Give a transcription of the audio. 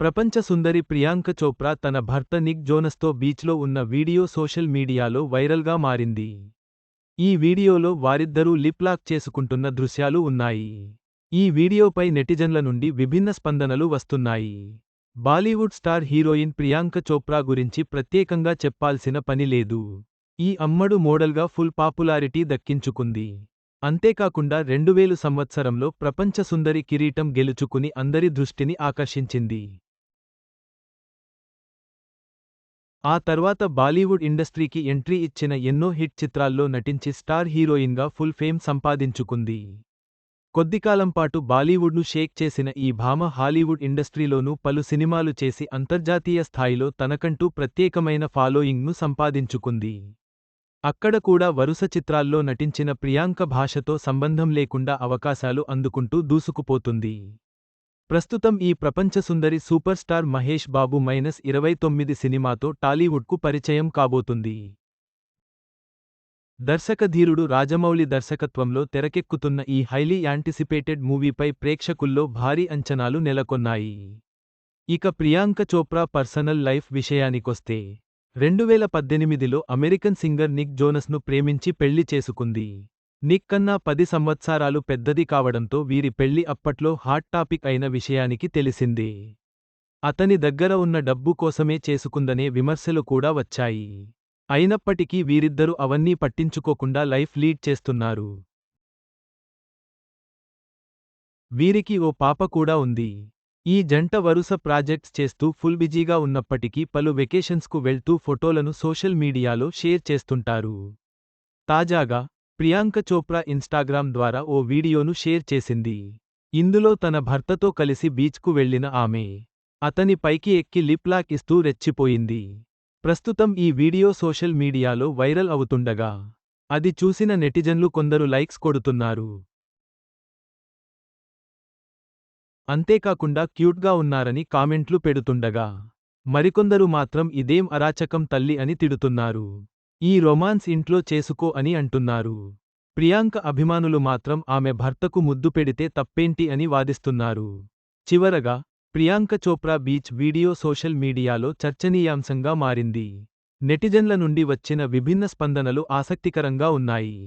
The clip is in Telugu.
ప్రపంచ సుందరి ప్రియాంక చోప్రా తన భర్త నిక్ జోనస్తో బీచ్లో ఉన్న వీడియో సోషల్ మీడియాలో వైరల్గా మారింది. ఈ వీడియోలో వారిద్దరూ లిప్ లాక్ చేసుకుంటున్న దృశ్యాలు ఉన్నాయి. ఈ వీడియోపై నెటిజన్ల నుండి విభిన్న స్పందనలు వస్తున్నాయి. Bollywood star heroine Priyanka Chopra గురించి ప్రత్యేకంగా చెప్పాల్సిన పని లేదు. ఈ అమ్మడు మోడల్గా ఫుల్ పాపులారిటీ దక్కించుకుంది. అంతేకాకుండా రెండువేలు సంవత్సరంలో ప్రపంచ సుందరి కిరీటం గెలుచుకుని అందరి దృష్టిని ఆకర్షించింది. ఆ తర్వాత బాలీవుడ్ ఇండస్ట్రీకి ఎంట్రీ ఇచ్చిన ఎన్నో హిట్ చిత్రాల్లో నటించి స్టార్ హీరోయిన్గా ఫుల్ ఫేమ్ సంపాదించుకుంది. కొద్దికాలంపాటు బాలీవుడ్ను షేక్ చేసిన ఈ భామ హాలీవుడ్ ఇండస్ట్రీలోనూ పలు సినిమాలు చేసి అంతర్జాతీయ స్థాయిలో తనకంటూ ప్రత్యేకమైన ఫాలోయింగ్ను సంపాదించుకుంది. అక్కడ కూడా వరుస చిత్రాల్లో నటించిన ప్రియాంక భాషతో సంబంధం లేకుండా అవకాశాలు అందుకుంటూ దూసుకుపోతుంది. ప్రస్తుతం ఈ ప్రపంచ సుందరి super star Mahesh Babu minus ఇరవై తొమ్మిది సినిమాతో టాలీవుడ్కు పరిచయం కాబోతుంది. దర్శకధీరుడు రాజమౌళి దర్శకత్వంలో తెరకెక్కుతున్న ఈ హైలీ యాంటిసిపేటెడ్ మూవీపై ప్రేక్షకుల్లో భారీ అంచనాలు నెలకొన్నాయి. ఇక ప్రియాంక చోప్రా పర్సనల్ లైఫ్ విషయానికొస్తే రెండువేల పద్దెనిమిదిలో అమెరికన్ సింగర్ నిక్ జోనస్ను ప్రేమించి పెళ్ళి చేసుకుంది. నిక్ కన్నా పది సంవత్సరాలు పెద్దది కావడంతో వీరి పెళ్ళి అప్పట్లో హాట్ టాపిక్ అయిన విషయానికి తెలిసింది. అతని దగ్గర ఉన్న డబ్బు కోసమే చేసుకుందనే విమర్శలు కూడా వచ్చాయి. అయినప్పటికీ వీరిద్దరూ అవన్నీ పట్టించుకోకుండా లైఫ్ లీడ్ చేస్తున్నారు. వీరికి ఓ పాప కూడా ఉంది. ఈ జంట వరుస ప్రాజెక్ట్స్ చేస్తూ ఫుల్ బిజీగా ఉన్నప్పటికీ పలు వెకేషన్స్కు వెళ్తూ ఫోటోలను సోషల్ మీడియాలో షేర్ చేస్తుంటారు. తాజాగా ప్రియాంక చోప్రా ఇన్స్టాగ్రామ్ ద్వారా ఓ వీడియోను షేర్ చేసింది. ఇందులో తన భర్తతో కలిసి బీచ్కు వెళ్ళిన ఆమె అతని పైకి ఎక్కి లిప్ లాక్ ఇస్తూ రెచ్చిపోయింది. ప్రస్తుతం ఈ వీడియో సోషల్ మీడియాలో వైరల్ అవుతుండగా అది చూసిన నెటిజన్లు కొందరు లైక్స్ కొడుతున్నారు. అంతేకాకుండా క్యూట్గా ఉన్నారని కామెంట్లు పెడుతుండగా మరికొందరు మాత్రం ఇదేం అరాచకం తల్లి అని తిడుతున్నారు. ఈ రొమాన్స్ ఇంట్లో చేసుకో అని అంటున్నారు. ప్రియాంక అభిమానులు మాత్రం ఆమె భర్తకు ముద్దు పెడితే తప్పేంటి అని వాదిస్తున్నారు. చివరగా Priyanka Chopra beach video social మీడియాలో చర్చనీయాంశంగా మారింది. నెటిజన్ల నుండి వచ్చిన విభిన్న స్పందనలు ఆసక్తికరంగా ఉన్నాయి.